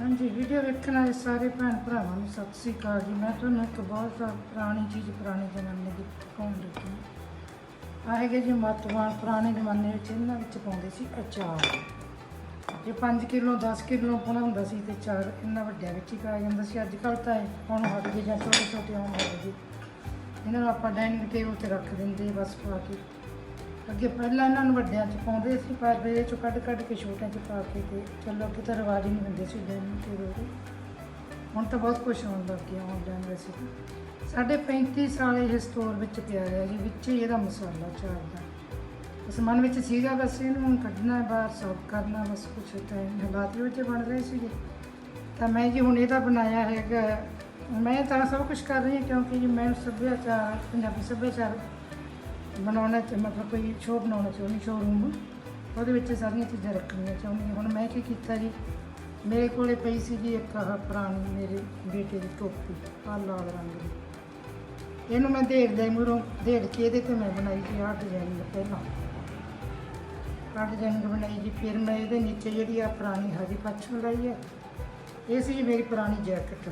ਹਾਂਜੀ ਵੀਡੀਓ ਵੇਖਣ ਵਾਲੇ ਸਾਰੇ ਭੈਣ ਭਰਾਵਾਂ ਨੂੰ ਸਤਿ ਸ੍ਰੀ ਅਕਾਲ ਜੀ। ਮੈਂ ਤੁਹਾਨੂੰ ਇੱਕ ਬਹੁਤ ਪੁਰਾਣੀ ਚੀਜ਼, ਪੁਰਾਣੇ ਜ਼ਮਾਨੇ ਦੀ ਪਾਉਣ ਲੱਗੀ ਆਹ ਹੈਗੇ ਜੀ ਮਤਵਾਨ ਪੁਰਾਣੇ ਜ਼ਮਾਨੇ ਵਿੱਚ ਇਹਨਾਂ ਵਿੱਚ ਪਾਉਂਦੇ ਸੀ ਅਚਾਰ। ਜੇ 5 ਕਿਲੋ 10 ਕਿਲੋ ਪਾਉਣਾ ਹੁੰਦਾ ਸੀ ਤੇ ਚਾਰ ਇਹਨਾਂ ਵੱਡਿਆਂ ਵਿੱਚ ਹੀ ਪਾਇਆ ਜਾਂਦਾ ਸੀ। ਅੱਜ ਕੱਲ੍ਹ ਤਾਂ ਇਹ ਹੁਣ ਹਟ ਗਏ ਜਾਂ ਛੋਟੇ ਛੋਟੇ ਹੋਣ ਲੱਗ ਗਏ। ਇਹਨਾਂ ਨੂੰ ਆਪਾਂ ਡਾਈਨਿੰਗ ਟੇਬਲ ਤੇ ਰੱਖ ਦਿੰਦੇ, ਬਸ ਪਾ ਕੇ। ਅੱਗੇ ਪਹਿਲਾਂ ਇਹਨਾਂ ਨੂੰ ਵੱਡਿਆਂ 'ਚ ਪਾਉਂਦੇ ਸੀ, ਪਰ ਇਹ 'ਚੋਂ ਕੱਢ ਕੱਢ ਕੇ ਛੋਟਿਆਂ 'ਚ ਪਾ ਕੇ ਤੇ ਚਲੋ ਅੱਗੇ ਤਾਂ ਰਿਵਾਜ ਹੀ ਨਹੀਂ ਹੁੰਦੇ ਸੀ ਡਾਈਨਿੰਗ ਟੇਬਲ ਦੇ ਹੁਣ ਤਾਂ ਬਹੁਤ ਕੁਝ ਹੋਣ ਲੱਗ ਗਿਆ ਆਨਲਾਈਨ ਵੈਸੇ ਤਾਂ ਸਾਡੇ 35 ਸਾਲ ਇਹ ਸਟੋਰ ਵਿੱਚ ਪਿਆ ਰਿਹਾ ਜੀ, ਵਿੱਚ ਹੀ ਇਹਦਾ ਮਸਾਲਾ ਚਾਰ ਦਾ ਉਸ ਮਨ ਵਿੱਚ ਸੀਗਾ ਬਸ ਇਹਨੂੰ ਹੁਣ ਕੱਢਣਾ ਬਾਹਰ ਸੌਕ ਕਰਨਾ, ਬਸ ਕੁਛ ਟਾਈਮ ਹਾਲਾਤ ਵਿੱਚ ਬਣ ਰਹੇ ਸੀਗੇ। ਤਾਂ ਮੈਂ ਜੀ ਹੁਣ ਇਹਦਾ ਬਣਾਇਆ ਹੈਗਾ। ਮੈਂ ਤਾਂ ਸਭ ਕੁਝ ਕਰ ਰਹੀ ਹਾਂ ਕਿਉਂਕਿ ਜੀ ਮੈਂ ਸੱਭਿਆਚਾਰ, ਪੰਜਾਬੀ ਸੱਭਿਆਚਾਰ ਬਣਾਉਣਾ ਚ ਮਤਲਬ ਕੋਈ ਸ਼ੋਅ ਬਣਾਉਣਾ ਚਾਹੁੰਦੀ ਸ਼ੋਅਰੂਮ ਉਹਦੇ ਵਿੱਚ ਸਾਰੀਆਂ ਚੀਜ਼ਾਂ ਰੱਖਣੀਆਂ ਚਾਹੁੰਦੀ ਹੁਣ ਮੈਂ ਕੀ ਕੀਤਾ ਜੀ? ਮੇਰੇ ਕੋਲੇ ਪਈ ਸੀ ਜੀ ਇੱਕ ਆਹ ਪੁਰਾਣੀ ਮੇਰੇ ਬੇਟੇ ਦੀ ਟੋਪੀ, ਆਹ ਲਾਲ ਰੰਗ ਦੀ। ਇਹਨੂੰ ਮੈਂ ਦੇੜ ਦੇ ਮੂਹਰੋਂ ਦੇੜ ਕੇ ਇਹਦੇ ਤੇ ਮੈਂ ਬਣਾਈ ਸੀ ਆਹ ਡਿਜ਼ਾਈਨ ਪਹਿਲਾਂ। ਆਹ ਡਿਜ਼ਾਈਨ ਬਣਾਈ ਜੀ, ਫਿਰ ਮੈਂ ਇਹਦੇ ਨੀਚੇ ਜਿਹੜੀ ਆ ਪੁਰਾਣੀ ਹਰੀ ਪੱਛਮ ਲਾਈ ਹੈ ਇਹ ਸੀ ਮੇਰੀ ਪੁਰਾਣੀ ਜੈਕਟ।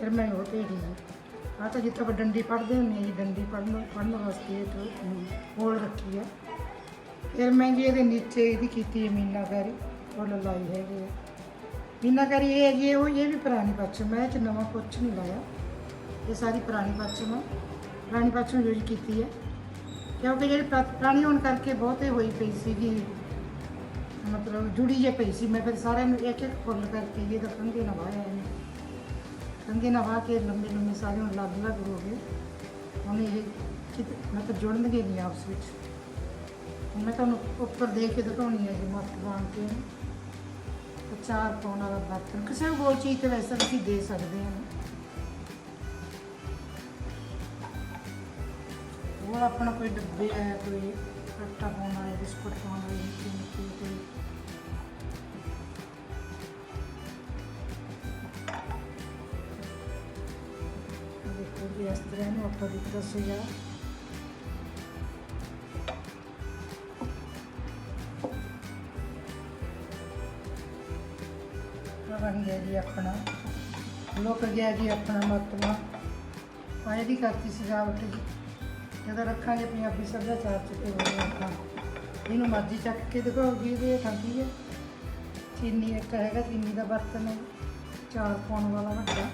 ਫਿਰ ਮੈਂ ਉਹ ਭੇਜੀ ਜੀ। ਆਹ ਤਾਂ ਜਿੱਥੇ ਆਪਾਂ ਡੰਡੀ ਪੜਦੇ ਹੁੰਦੇ ਹਾਂ ਜੀ, ਡੰਡੀ ਪੜਨ ਪੜਨ ਵਾਸਤੇ ਇਹ ਤੋਂ ਹੋਲ ਰੱਖੀ ਹੈ ਫਿਰ ਮੈਂ ਜੀ ਇਹਦੇ ਨੀਚੇ ਇਹਦੀ ਕੀਤੀ ਹੈ ਮੀਨਾਕਾਰੀ, ਫੁੱਲ ਲਾਈ ਹੈਗੇ ਆ। ਮੀਨਾਕਾਰੀ ਇਹ ਹੈ ਜੀ ਉਹ ਇਹ ਵੀ ਪੁਰਾਣੀ ਪੱਛਮ ਮੈਂ ਇਹ ਚ ਨਵਾਂ ਕੁਛ ਨਹੀਂ ਲਾਇਆ। ਇਹ ਸਾਰੀ ਪੁਰਾਣੀ ਪੱਛਮ ਹੈ ਪੁਰਾਣੀ ਪੱਛਮ ਯੂਜ਼ ਕੀਤੀ ਹੈ। ਕਿਉਂਕਿ ਜਿਹੜੀ ਪੁਰਾ- ਪੁਰਾਣੀ ਹੋਣ ਕਰਕੇ ਬਹੁਤੇ ਹੋਈ ਪਈ ਸੀਗੀ, ਮਤਲਬ ਜੁੜੀ ਜੇ ਪਈ ਸੀ। ਮੈਂ ਫਿਰ ਸਾਰਿਆਂ ਨੂੰ ਇੱਕ ਇੱਕ ਫੁੱਲ ਕਰਕੇ ਇਹਦਾ ਕੰਘੇ ਨਾਲ ਵਾਹਿਆ ਇਹਨੇ। ਕੰਘੇ ਨਾਲ ਵਾਹ ਕੇ ਲੰਬੇ ਲੰਬੇ ਸਾਰੇ ਹੁਣ ਅਲੱਗ ਅਲੱਗ ਹੋ ਗਏ। ਹੁਣ ਇਹ ਕਿਤੇ ਮਤਲਬ ਜੁੜਨਗੇ ਨਹੀਂ ਆਪਸ ਵਿੱਚ। ਮੈਂ ਤੁਹਾਨੂੰ ਉੱਪਰ ਦੇ ਕੇ ਦਿਖਾਉਣੀ ਹੈ ਜੀ ਮੱਤ ਬਣ ਕੇ। ਚਾਰ ਪਾਉਣ ਵਾਲਾ ਬਰਤਨ। ਕਿਸੇ ਵੀ ਹੋਰ ਚੀਜ਼ ਤੇ ਵੈਸੇ ਤੁਸੀਂ ਦੇ ਸਕਦੇ ਹਾਂ। ਉਹ ਆਪਣਾ ਕੋਈ ਡੱਬੇ ਹੈ ਕੋਈ ਆਟਾ ਪਾਉਣ ਵਾਲੇ, ਬਿਸਕੁਟ ਪਾਉਣ ਵਾਲੇ ਨਿੱਕੇ ਨਿੱਕੇ ਕੋਈ ਦੇਖੋ ਨੂੰ ਆਪਾਂ ਦਿੱਤਾ ਸੀਗਾ ਆਹ ਗਿਆ ਜੀ ਆਪਣਾ ਲੁਕ ਗਿਆ ਜੀ ਆਪਣਾ ਮਤਵਾ ਪਾਏ ਦੀ ਕਰਤੀ ਸਜਾਵਟ ਜੀ ਜਦੋਂ ਰੱਖਾਂਗੇ ਪੰਜਾਬੀ ਸੱਭਿਆਚਾਰ ਚ ਤੇ ਉਹ ਆਪਾਂ ਇਹਨੂੰ ਮਰਜ਼ੀ ਚੱਕ ਕੇ ਦਿਖਾਓ ਜੀ ਇਹਦੇ ਹੇਠਾਂ ਹੈ ਚੀਨੀ ਇੱਕ ਹੈਗਾ ਚੀਨੀ ਦਾ ਬਰਤਨ ਹੈ ਚਾਰ ਪਾਉਣ ਵਾਲਾ ਵੱਡਾ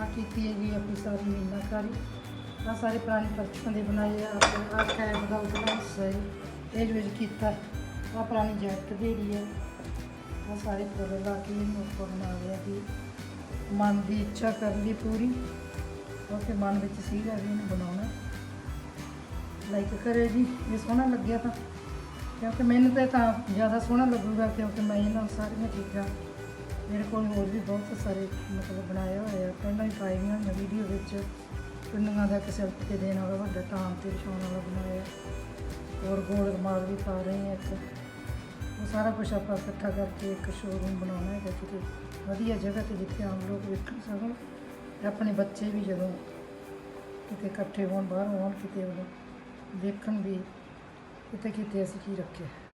ਆ ਕੀਤੀ ਹੈ ਜੀ ਆਪਣੀ ਸਾਰੀ ਮੀਨਾਕਾਰੀ ਆ ਸਾਰੇ ਪੁਰਾਣੇ ਪਰਚੀਆਂ ਦੇ ਬਣਾਏ ਆ ਆ ਕੈਬ ਦਾ ਉਤਲਾ ਹਿੱਸਾ ਹੈ। ਇਹ ਯੂਜ਼ ਕੀਤਾ ਆ ਪੁਰਾਣੀ ਜੈਕਟ ਦੇ ਰਹੀ ਹੈ। ਆ ਸਾਰੇ ਫੁੱਲ ਲਾ ਕੇ ਇਹਨੂੰ ਉੱਪਰ ਬਣਾ ਲਿਆ ਕਿ ਮਨ ਦੀ ਇੱਛਾ ਕਰ ਲਈ ਪੂਰੀ। ਕਿਉਂਕਿ ਮਨ ਵਿੱਚ ਸੀਗਾ ਵੀ ਇਹਨੂੰ ਬਣਾਉਣਾ। ਲਾਈਕ ਕਰੇ ਜੀ ਇਹ ਸੋਹਣਾ ਲੱਗਿਆ ਤਾਂ। ਕਿਉਂਕਿ ਮੈਨੂੰ ਤਾਂ ਤਾਂ ਜ਼ਿਆਦਾ ਸੋਹਣਾ ਲੱਗੂਗਾ ਕਿਉਂਕਿ ਮੈਂ ਇਹਨਾਂ ਸਾਰੀਆਂ ਚੀਜ਼ਾਂ ਮੇਰੇ ਕੋਲ ਹੋਰ ਵੀ ਬਹੁਤ ਸਾਰੇ ਮਤਲਬ ਬਣਾਇਆ ਹੋਇਆ ਪਹਿਲਾਂ ਹੀ ਪਾਈ ਹੋਈਆਂ ਮੈਂ ਵੀਡੀਓ ਵਿੱਚ। ਪਿੰਡੀਆਂ ਦਾ ਕਿਸੇ ਤੇ ਦੇਣ ਵਾਲਾ ਵੱਡਾ ਟਾਮ ਤੇ ਵਿਛਾਉਣ ਵਾਲਾ ਬਣਾਇਆ। ਹੋਰ ਗੋਲ ਰੁਮਾਲ ਵੀ ਪਾ ਰਹੇ ਹਾਂ ਇੱਕ। ਉਹ ਸਾਰਾ ਕੁਝ ਆਪਾਂ ਇਕੱਠਾ ਕਰਕੇ ਇੱਕ ਸ਼ੋਰੂਮ ਬਣਾਉਣਾ ਹੈ ਕਿਤੇ। ਵਧੀਆ ਜਗ੍ਹਾ ਤੇ ਜਿੱਥੇ ਆਮ ਲੋਕ ਵੇਖਣ ਸਕਣ ਤੇ ਆਪਣੇ ਬੱਚੇ ਵੀ ਜਦੋਂ ਕਿਤੇ ਇਕੱਠੇ ਹੋਣ, ਬਾਹਰ ਹੋਣ ਕਿਤੇ ਉਦੋਂ ਦੇਖਣ ਵੀ ਕਿਤੇ ਕਿਤੇ ਅਸੀਂ ਕੀ ਰੱਖਿਆ।